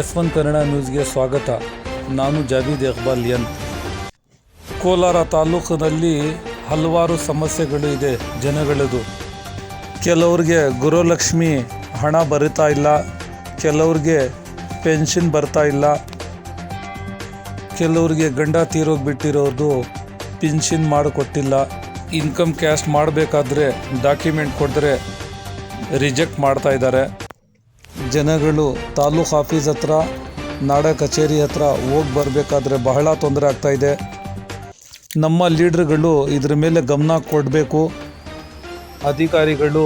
S one Kannada ನ್ಯೂಸ್ಗೆ ಸ್ವಾಗತ ನಾನು ಜಾವೀದ್ ಎನ್ ಕೋಲಾರ ತಾಲೂಕಿನಲ್ಲಿ ಹಲವಾರು ಸಮಸ್ಯೆಗಳು ಇದೆ ಜನಗಳದು ಕೆಲವ್ರಿಗೆ ಗುರುಲಕ್ಷ್ಮಿ ಹಣ ಬರಿತಾ ಇಲ್ಲ ಕೆಲವ್ರಿಗೆ ಪೆನ್ಷನ್ ಬರ್ತಾ ಇಲ್ಲ ಕೆಲವ್ರಿಗೆ ಗಂಡ ಬಿಟ್ಟಿರೋದು ಪಿನ್ಷನ್ ಮಾಡಿಕೊಟ್ಟಿಲ್ಲ ಇನ್ಕಮ್ ಕ್ಯಾಶ್ ಮಾಡಬೇಕಾದ್ರೆ ಡಾಕ್ಯುಮೆಂಟ್ ಕೊಟ್ಟರೆ ರಿಜೆಕ್ಟ್ ಮಾಡ್ತಾ ಇದ್ದಾರೆ ಜನಗಳು ತಾಲೂಕು ಆಫೀಸ್ ಹತ್ರ ನಾಡ ಕಚೇರಿ ಹತ್ರ ಹೋಗಿ ಬರಬೇಕಾದ್ರೆ ಬಹಳ ತೊಂದರೆ ಆಗ್ತಾಯಿದೆ ನಮ್ಮ ಲೀಡ್ರ್ಗಳು ಇದ್ರ ಮೇಲೆ ಗಮನ ಕೊಡಬೇಕು ಅಧಿಕಾರಿಗಳು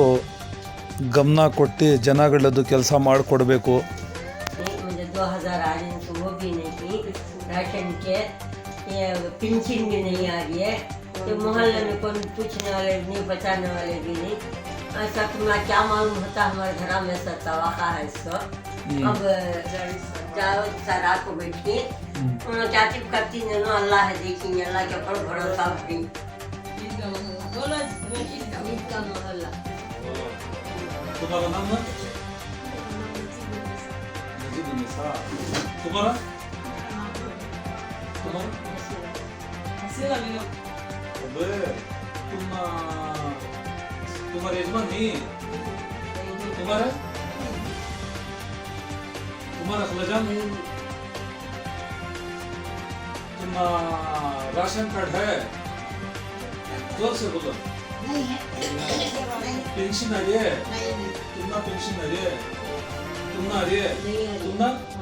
ಗಮನ ಕೊಟ್ಟು ಜನಗಳದ್ದು ಕೆಲಸ ಮಾಡಿಕೊಡ್ಬೇಕು भी नहीं ऐसा तुम्हारा क्या मालूम होता हमारे घर में ऐसा तवाका है इसको हम्म। अब जाओ सारा को बैठिए हम्म। चाची करती जनो अल्लाह है देखिए अल्लाह के ऊपर भरोसा उठी हाँ। तुम्हारा नाम है हाँ। तुम्हारा हाँ। तुम्हारा तुम्हारे यजमान नहीं है तुम्हारा तुम्हारा खलजान तुम्हारा राशन कार्ड है जोर से बोलो पेंशन आ रही है तुम्हारा पेंशन आ रही है आ रही है तुम्हारा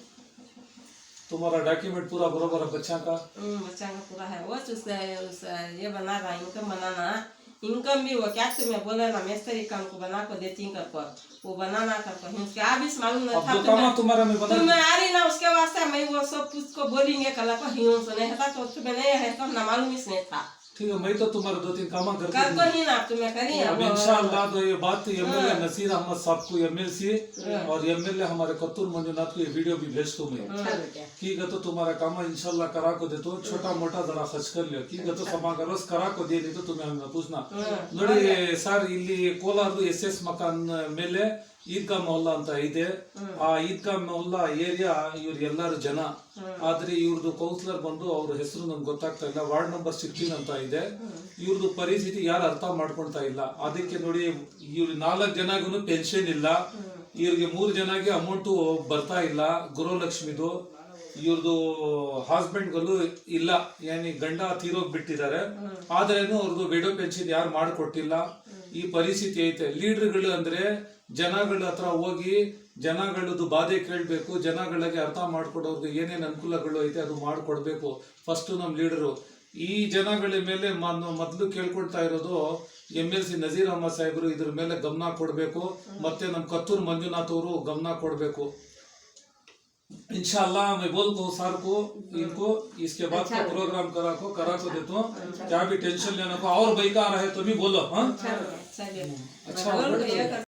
तुम्हारा डॉक्यूमेंट पूरा बराबर है बच्चा का हम्म, बच्चा का पूरा है वो उसका उस ये बना रहा इनकम बनाना इनकम भी वो क्या तुम्हें तो बोला ना मिस्त्री काम को बना को देती कर पर वो बनाना कर पर हम क्या भी मालूम न था तुम्हें तो तुम्हारा तो मैं बता तुम्हें आ रही ना उसके वास्ते मैं वो सब कुछ को बोलेंगे कल को हिंस नहीं था तो तुम्हें नहीं है तो ना मालूम इसने था ठीक तो है मैं तो तुम्हारे दो तीन काम कर तो तो इनशाला तो ये बात M L A Naseer Ahmed साहब को एम एल सी और एम एल ए हमारे कत्तूर मंजुनाथ को ये वीडियो भी भेज दो मैं हाँ। ठीक है तो तुम्हारा काम इनशाला करा को दे तो छोटा मोटा जरा खर्च कर लियो ठीक है तो हाँ। समागरस करा को दे नहीं हाँ। तो तुम्हें पूछना नोड़ी सर इले कोलार एस एस मकान मेले ಈದ್ಗಾ ಮೌಲ್ಲಾ ಅಂತ ಇದೆ ಆ ಈದ್ಗಾ ಮೌಲ್ಲಾ ಏರಿಯಾ ಎಲ್ಲಾರು ಜನ ಆದ್ರೆ ಇವ್ರದ್ದು ಕೌನ್ಸಿಲರ್ ಬಂದು ಅವ್ರ ಹೆಸರು ನಮ್ಗೆ ಗೊತ್ತಾಗ್ತಾ ಇಲ್ಲ ವಾರ್ಡ್ ನಂಬರ್ ಸಿಕ್ಸ್ಟೀನ್ ಅಂತ ಇದೆ ಇವ್ರದ್ದು ಪರಿಸ್ಥಿತಿ ಯಾರು ಅರ್ಥ ಮಾಡ್ಕೊಳ್ತಾ ಇಲ್ಲ ಅದಕ್ಕೆ ನೋಡಿ ಇವ್ರ ನಾಲ್ಕು ಜನಗೂ ಪೆನ್ಷನ್ ಇಲ್ಲ ಇವ್ರಿಗೆ ಮೂರು ಜನಗೆ ಅಮೌಂಟು ಬರ್ತಾ ಇಲ್ಲ ಗೃಹಲಕ್ಷ್ಮಿದು ಇವ್ರದ್ದು ಹಸ್ಬೆಂಡ್ಗಲ್ಲೂ ಇಲ್ಲ ಏನಿ ಗಂಡ ಬಿಟ್ಟಿದ್ದಾರೆ ಆದ್ರೇನು ಅವ್ರದ್ದು ವಿಡೋ ಪೆನ್ಷನ್ ಯಾರು ಮಾಡಿಕೊಟ್ಟಿಲ್ಲ ಈ ಪರಿಸ್ಥಿತಿ ಐತೆ ಲೀಡರ್ಗಳು ಅಂದ್ರೆ ಜನಗಳ ಹತ್ರ ಹೋಗಿ ಜನಗಳದ್ದು ಬಾಧೆ ಕೇಳಬೇಕು ಜನಗಳಿಗೆ ಅರ್ಥ ಮಾಡ್ಕೊಡೋರ್ದು ಏನೇನು ಅನುಕೂಲಗಳು ಐತೆ ಅದು ಮಾಡಿಕೊಡ್ಬೇಕು ಫಸ್ಟು ನಮ್ಮ ಲೀಡರು ಈ ಜನಗಳ ಮೇಲೆ ಮೊದಲು ಕೇಳ್ಕೊಳ್ತಾ ಇರೋದು M L C Nazir Ahmed ಸಾಹೇಬರು ಇದ್ರ ಮೇಲೆ ಗಮನ ಕೊಡಬೇಕು ಮತ್ತೆ ನಮ್ಮ ಕತ್ತೂರು ಮಂಜುನಾಥ್ ಅವರು ಗಮನ ಕೊಡಬೇಕು इनशाला मैं बोल दो सर को इनको इसके बाद अच्छा। का प्रोग्राम करा को करा को देता हूँ क्या अच्छा। भी टेंशन लेना को और बेकार है तो भी बोलो हाँ अच्छा